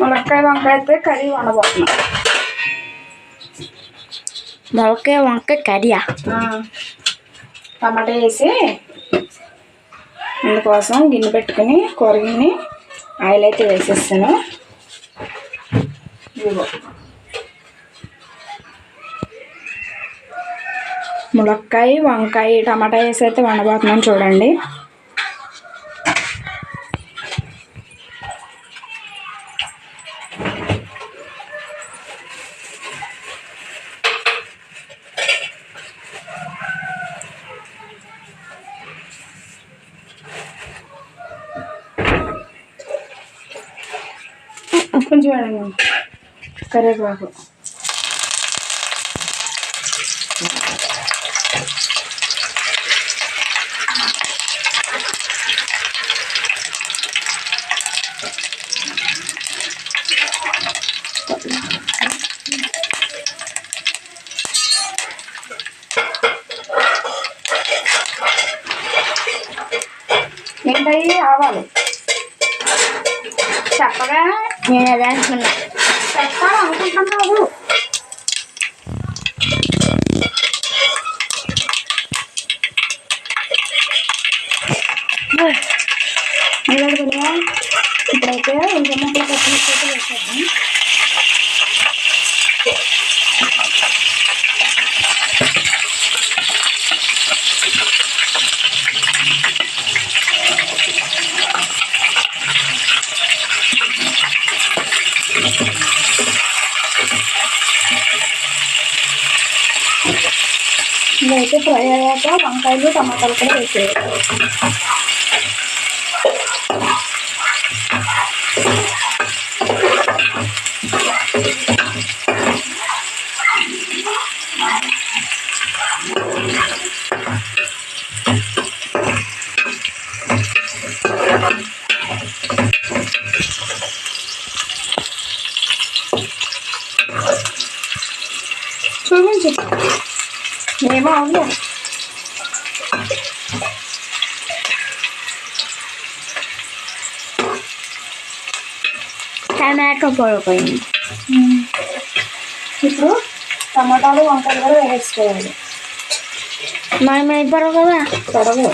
ములక్కాయ వంకాయ అయితే కర్రీ వండబోతున్నాం. మొలకాయ వంకాయ కర్రీయా టమాటా వేసి అందుకోసం గిన్నె పెట్టుకుని కూర గిన్నె ఆయిల్ అయితే వేసేస్తాను. ములక్కాయ వంకాయ టమాటా వేసి అయితే వండబోతున్నాను చూడండి. కొంచెం వేయండి కరివేపాకు ఏంటయ్యి ఆవాలు చెప్పగా నేను అదే అనుకున్నా. కదా ఇప్పుడైతే ముక్కలు పచ్చిమిర్చి వేసేద్దాం ఇదైతే ఫ్రై అయ్యాక వంకాయలు టమాటాలు కూడా వేసేయాలి చూపించు ఏమో. అవును టమాటో పొడిపోయింది ఇప్పుడు టమాటాలు వంకాయలు కూడా వేసుకోవాలి మనం అయిపోరు కదా? తొడవు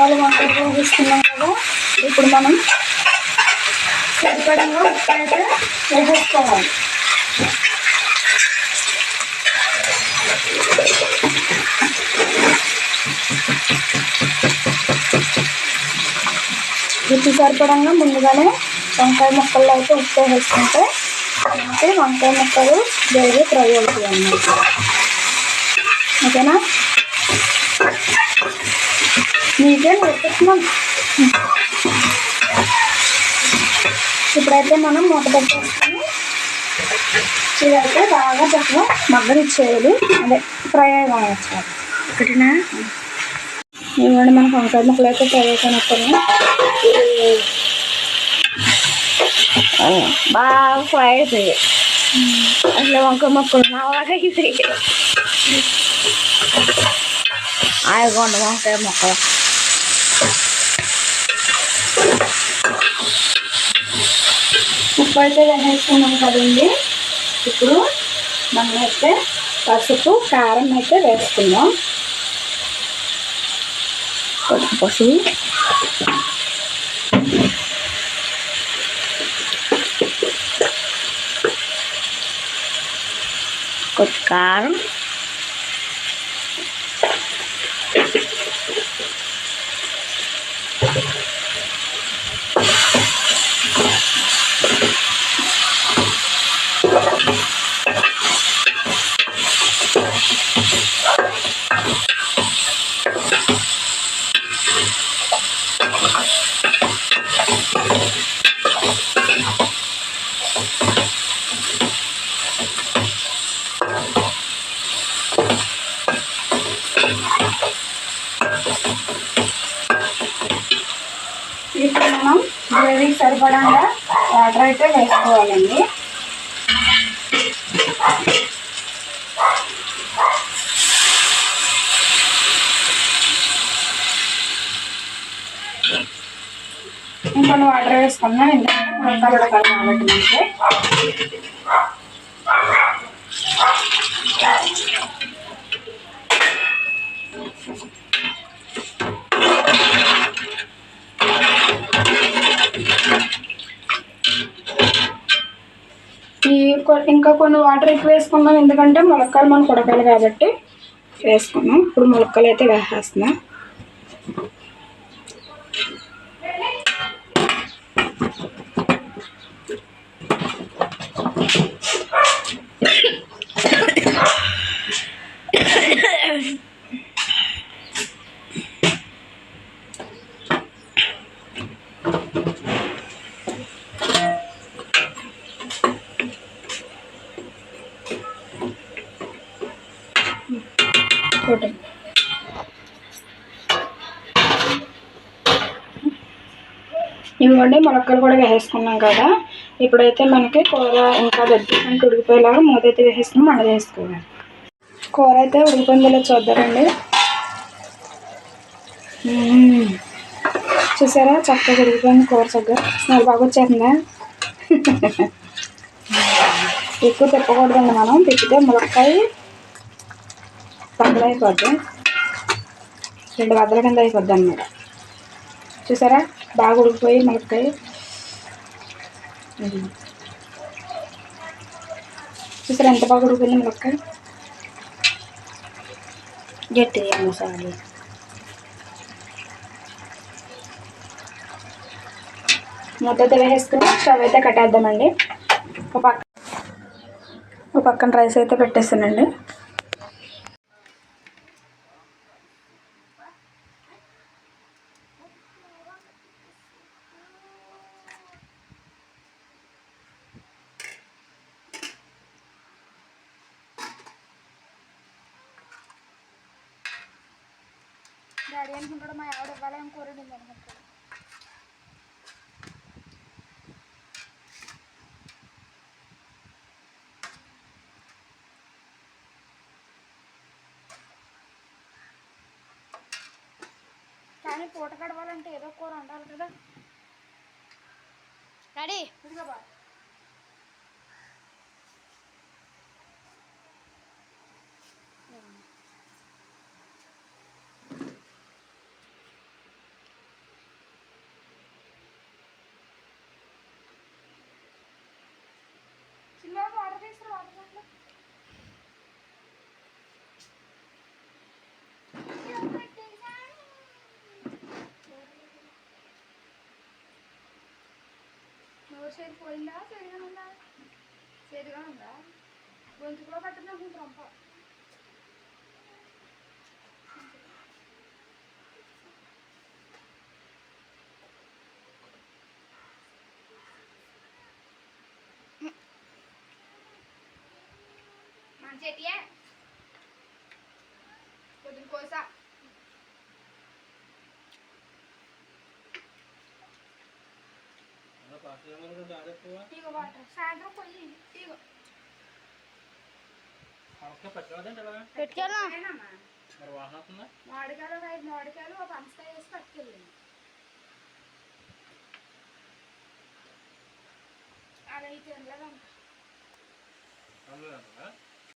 ఇప్పుడు టమాటాలు వంకాయలు కదా. ఇప్పుడు మనం సరిపడంగా ఉప్పు అయితే వేసేసుకోవాలి. రుచి సరిపడంగా ముందుగానే వంకాయ ముక్కల్లో అయితే ఉప్పు వేసుకుంటే అంటే వంకాయ ముక్కలు వేరే ఫ్రై అవుతాయి అన్నమాట ఓకేనా? నీకే నేర్పిస్తున్నాం ఇప్పుడైతే మనం మూత పెట్టేసుకొని ఇదైతే బాగా చక్కగా మగ్గనిచ్చేయాలి అదే ఫ్రై అయ్యాలి ఒకటినా? ఇవ్వండి మనకు వంకాయ ముక్కలు అయితే ఫ్రై అయిపోయినప్పుడు బాగా ఫ్రై అయిపోయాయి అసలు వంకాయ మొక్కలు అయిపోయాయి. ఆగండి వంకాయ మొక్కలు. ఉప్పైతే వేసుకున్నాం కదండి ఇప్పుడు మనం అయితే పసుపు కారం అయితే వేసుకున్నాం పసుపు కొంచెం కారం ఇప్పుడు మనం గ్రేవీ సరిపడంగా వాటర్ అయితే వేసుకోవాలండి. కొన్ని వాటర్ వేసుకున్నా ఎందుకంటే ఉడకాలి కాబట్టి ఈ కొ- ఇంకా కొన్ని వాటర్ ఎక్కువ వేసుకుందాం ఎందుకంటే ములక్కాయలు మనకు ఉడకాలి కాబట్టి వేసుకున్నాం ఇప్పుడు మొలక్కలు అయితే వేసేస్తున్నాం. చూడండి. ఇవ్వండి మొలక్కలు కూడా వేసేసుకున్నాం కదా. ఇప్పుడైతే మనకి కూర ఇంకా దగ్గరికి ఉడికిపోయేలాగా మూత అయితే వేసేసుకుని వేసుకోవాలి. కూర అయితే ఉడికిపోయిందో చూద్దామండి. చూసారా? చక్కగా ఉడికిపోయింది కూర చక్కగా. స్మెల్ బాగా వచ్చేస్తుందా ఎక్కువ తిప్పకూడదండి మనం. తిప్పితే ములక్కాయ బద్దలు అయిపోద్ది. రెండు వద్దల కింద అయిపోద్ది అన్నమాట. చూసారా? బాగా ఉడికిపోయి ములక్కాయ. చూసారా ఎంత బాగా ఉడిపోయింది ములక్కాయ? గట్టిగా మసాలి ముద్దతో వేసేసుకుని స్టవ్ అయితే కట్టేద్దామండి. ఒక పక్క ఒక పక్కన రైస్ అయితే పెట్టేస్తానండి. డాడీ అనుకుంటాడు మా ఆవిడ ఇవ్వాలి ఏం కూర అనుకుంటాడు. కానీ పూట గడవాలంటే ఏదో కూర ఉండాలి కదా. డాడీ. ఇదిగో బా చిన్న వాటర్ తీసుకురా వాటర్ బాటిల్ నోరు పోయిందా సరిగా ఉందా సరిగా ఉందా గొంతుకులో పట్టిన రొంప మంచిగా పొద్దున కోసా ఇగో వాటర్ సాయంత్రం పెట్టుకెళ్ళా మామిడికాయలు ఒక ఐదు మామిడికాయలు ఒక పనసకాయ వేసి పట్టుకెళ్ళండి అలా అయితే తినలేదంట. పర్లేదంటారా?